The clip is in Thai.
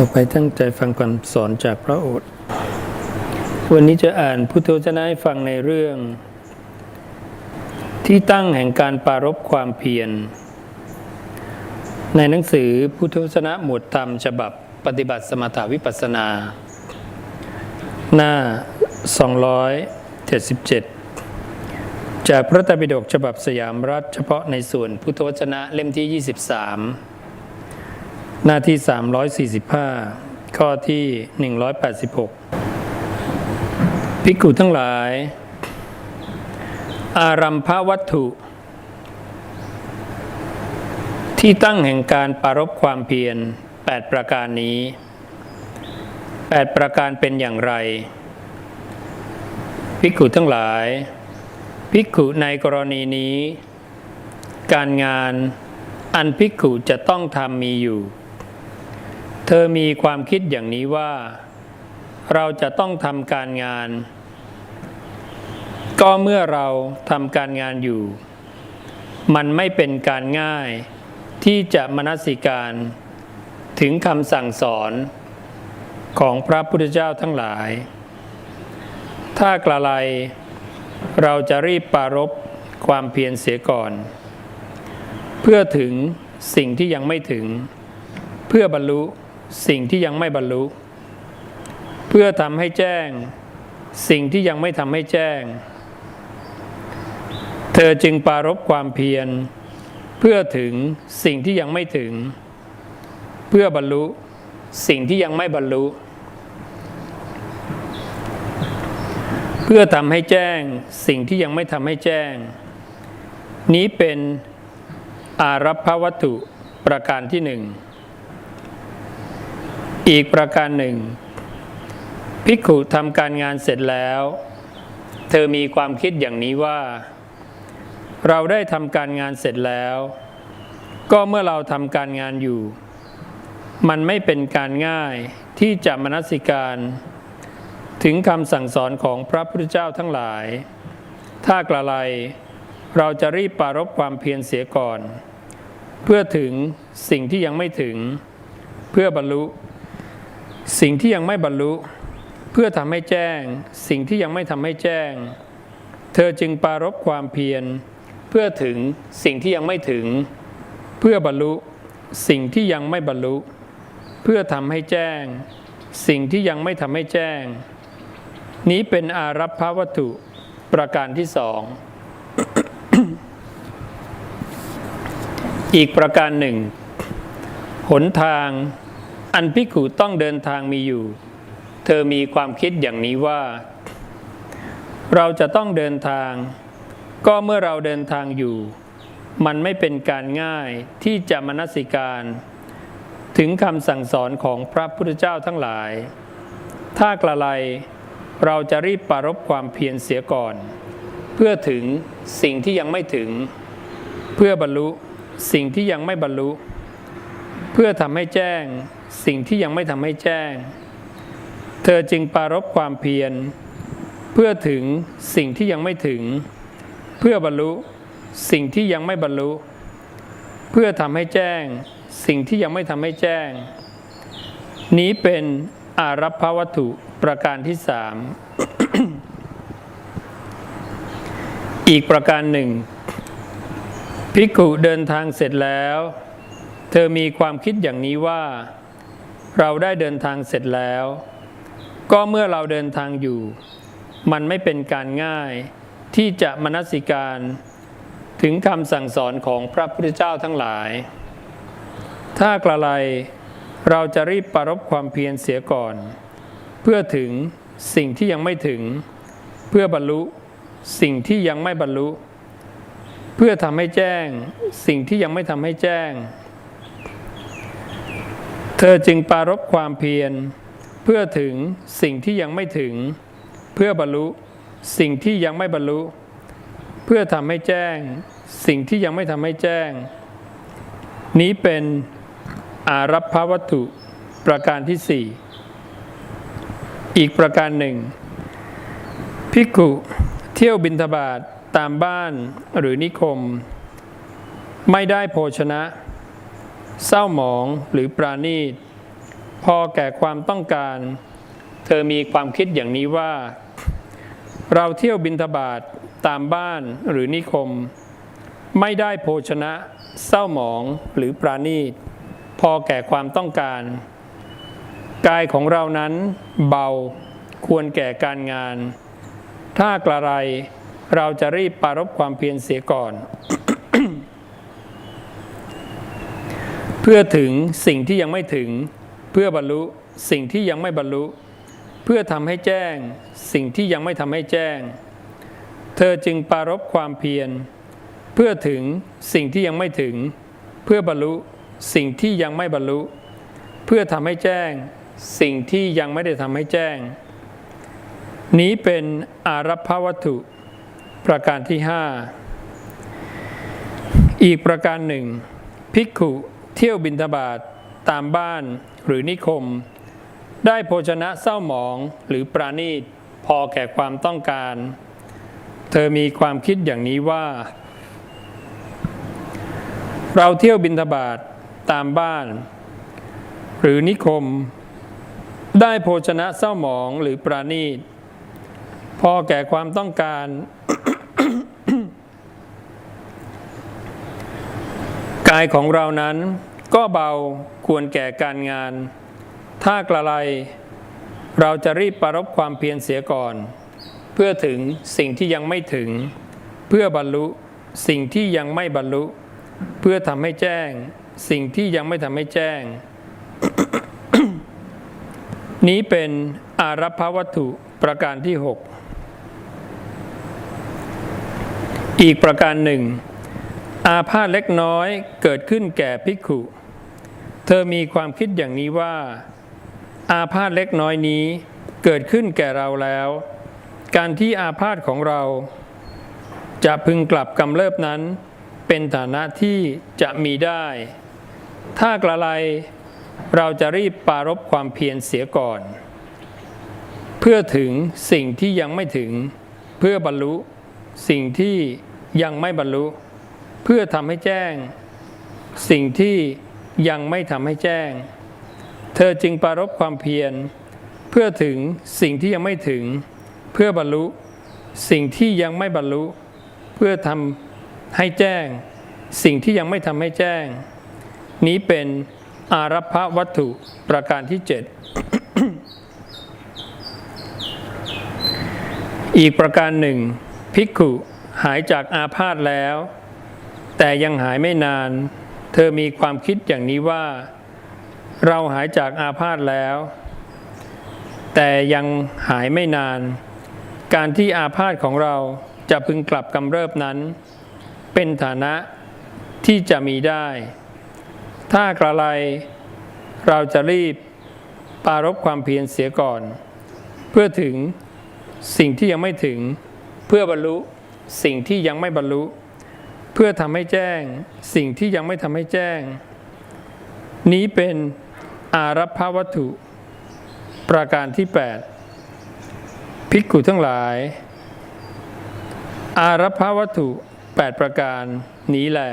ต่อไปตั้งใจฟังคำสอนจากพระโอษฐ์วันนี้จะอ่านพุทธวจนะให้ฟังในเรื่อง ที่ตั้งแห่งการปรารบความเพียร ในหนังสือพุทธวจนะหมวดธรรมฉบับปฏิบัติสมถาวิปัสสนา หน้า 277 จากพระตรปิฎกฉบับสยามรัฐเฉพาะในส่วนพุทธวจนะเล่มที่ 23 หน้าที่ 345 ข้อที่ 186 ภิกขุทั้งหลาย อารัมภวัตถุ ที่ตั้งแห่งการปรารบความเพียร 8 ประการนี้ 8 ประการเป็นอย่างไร ภิกขุทั้งหลาย ภิกขุในกรณีนี้ การงานอันภิกขุจะต้องทำมีอยู่ เธอมีความคิดอย่างนี้ว่า เราจะต้องทำการงาน ก็เมื่อเราทำการงานอยู่ มันไม่เป็นการง่าย ที่จะมนสิการถึงคำสั่งสอนของพระพุทธเจ้าทั้งหลาย ถ้ากระไรเราจะรีบปรารบความเพียรเสียก่อน เพื่อถึงสิ่งที่ยังไม่ถึง เพื่อบรรลุ สิ่งที่ยังไม่บรรลุ เพื่อทำให้แจ้ง สิ่งที่ยังไม่ทำให้แจ้ง เธอจึงปรารบความเพียร เพื่อถึงสิ่งที่ยังไม่ถึง เพื่อบรรลุสิ่งที่ยังไม่บรรลุ เพื่อทำให้แจ้ง สิ่งที่ยังไม่ทำให้แจ้ง นี้เป็นอารัพพวัตถุประการที่หนึ่ง อีกประการหนึ่ง ภิกขุทำการงานเสร็จแล้ว เธอมีความคิดอย่างนี้ว่า เราได้ทำการงานเสร็จแล้ว ก็เมื่อเราทำการงานอยู่ มันไม่เป็นการง่ายที่จะมนสิการ ถึงคำสั่งสอนของพระพุทธเจ้าทั้งหลาย ถ้ากระไรเราจะรีบปารบความเพียรเสียก่อน เพื่อถึงสิ่งที่ยังไม่ถึง เพื่อบรรลุ สิ่งที่ยังไม่บรรลุ เพื่อทำให้แจ้ง สิ่งที่ยังไม่ทำให้แจ้ง เธอจึงปรารบความเพียร เพื่อถึงสิ่งที่ยังไม่ถึง เพื่อบรรลุสิ่งที่ยังไม่บรรลุ เพื่อทำให้แจ้ง สิ่งที่ยังไม่ทำให้แจ้ง นี้เป็นอารัพพวัตถุประการที่สองอีกประการหนึ่ง หนทาง อันพิกุต้องเดินทางมีอยู่ เธอมีความคิดอย่างนี้ว่า เราจะต้องเดินทาง ก็เมื่อเราเดินทางอยู่ มันไม่เป็นการง่ายที่จะมนสิการ ถึงคำสั่งสอนของพระพุทธเจ้าทั้งหลาย ถ้ากระไรเราจะรีบปรารบความเพียรเสียก่อน เพื่อถึงสิ่งที่ยังไม่ถึง เพื่อบรรลุสิ่งที่ยังไม่บรรลุ เพื่อทำให้แจ้ง สิ่งที่ยังไม่ทำให้แจ้ง เธอจึงปรารบความเพียร เพื่อถึงสิ่งที่ยังไม่ถึง เพื่อบรรลุสิ่งที่ยังไม่บรรลุ เพื่อทำให้แจ้ง สิ่งที่ยังไม่ทำให้แจ้ง นี้เป็นอารัพพวัตถุประการที่สามอีกประการหนึ่งภิกขุเดินทางเสร็จแล้ว เธอมีความคิดอย่างนี้ว่า เราได้เดินทางเสร็จแล้ว ก็เมื่อเราเดินทางอยู่ มันไม่เป็นการง่ายที่จะมนสิการถึงคำสั่งสอนของพระพุทธเจ้าทั้งหลาย ถ้ากระไรเราจะรีบปรารบความเพียรเสียก่อน เพื่อถึงสิ่งที่ยังไม่ถึง เพื่อบรรลุสิ่งที่ยังไม่บรรลุ เพื่อทำให้แจ้ง สิ่งที่ยังไม่ทำให้แจ้ง เธอจึงปรารบความเพียร เพื่อถึงสิ่งที่ยังไม่ถึง เพื่อบรรลุสิ่งที่ยังไม่บรรลุ เพื่อทำให้แจ้ง สิ่งที่ยังไม่ทำให้แจ้ง นี้เป็นอารัพพวัตถุประการที่สี่อีกประการหนึ่งภิกุเที่ยวบินทบาทตามบ้านหรือนิคม ไม่ได้โภชนะ เศร้าหมองหรือปราณีต พอแก่ความต้องการ เธอมีความคิดอย่างนี้ว่า เราเที่ยวบินทบาทตามบ้านหรือนิคม ไม่ได้โภชนะ เศร้าหมองหรือปราณีต พอแก่ความต้องการ กายของเรานั้นเบาควรแก่การงาน ถ้ากระไรเราจะรีบปารบความเพียรเสียก่อน เพื่อถึงสิ่งที่ยังไม่ถึง เพื่อบรรลุสิ่งที่ยังไม่บรรลุ เพื่อทำให้แจ้ง สิ่งที่ยังไม่ทำให้แจ้ง เธอจึงปรารบความเพียร เพื่อถึงสิ่งที่ยังไม่ถึง เพื่อบรรลุสิ่งที่ยังไม่บรรลุ เพื่อทำให้แจ้ง สิ่งที่ยังไม่ได้ทำให้แจ้ง นี้เป็นอารัพพวัตถุ ประการที่ห้าอีกประการหนึ่งภิกขุ เที่ยวบินทบาทตามบ้านหรือนิคม ได้โภชนะเศร้าหมองหรือปราณีตพอแก่ความต้องการ เธอมีความคิดอย่างนี้ว่า เราเที่ยวบินทบาทตามบ้าน หรือนิคม ได้โภชนะเศร้าหมองหรือปราณีตพอแก่ความต้องการ กายของเรานั้นก็เบาควรแก่การงาน ถ้ากระไร เราจะรีบปรารบความเพียรเสียก่อน เพื่อถึงสิ่งที่ยังไม่ถึง เพื่อบรรลุสิ่งที่ยังไม่บรรลุ เพื่อทำให้แจ้ง สิ่งที่ยังไม่ทำให้แจ้ง นี้เป็นอารัพพวัตถุประการที่ 6 อีกประการหนึ่ง อาพาธเล็กน้อยเกิดขึ้นแก่ภิกขุ เธอมีความคิดอย่างนี้ว่า อาพาธเล็กน้อยนี้เกิดขึ้นแก่เราแล้ว การที่อาพาธของเรา จะพึงกลับกำเริบนั้น เป็นฐานะที่จะมีได้ ถ้ากระไรเราจะรีบปรารบความเพียรเสียก่อน เพื่อถึงสิ่งที่ยังไม่ถึง เพื่อบรรลุสิ่งที่ยังไม่บรรลุ เพื่อทำให้แจ้ง สิ่งที่ยังไม่ทำให้แจ้ง เธอจึงปรารบความเพียร เพื่อถึงสิ่งที่ยังไม่ถึง เพื่อบรรลุ สิ่งที่ยังไม่บรรลุ เพื่อทำให้แจ้ง สิ่งที่ยังไม่ทำให้แจ้ง นี้เป็นอารัพวัตถุประการที่7อีกประการหนึ่ง ภิกขุหายจากอาพาธแล้ว แต่ยังหายไม่นาน เธอมีความคิดอย่างนี้ว่า เราหายจากอาพาธแล้ว แต่ยังหายไม่นาน การที่อาพาธของเราจะพึงกลับกำเริบนั้น เป็นฐานะที่จะมีได้ ถ้ากระไรเราจะรีบปรารบความเพียรเสียก่อน เพื่อถึงสิ่งที่ยังไม่ถึงเพื่อบรรลุสิ่งที่ยังไม่บรรลุ เพื่อทำให้แจ้งสิ่งที่ยังไม่ทำให้แจ้ง นี้เป็นอารัพพวัตถุ ประการที่ 8 ภิกขุทั้งหลาย อารัพพวัตถุ 8 ประการนี้แหละ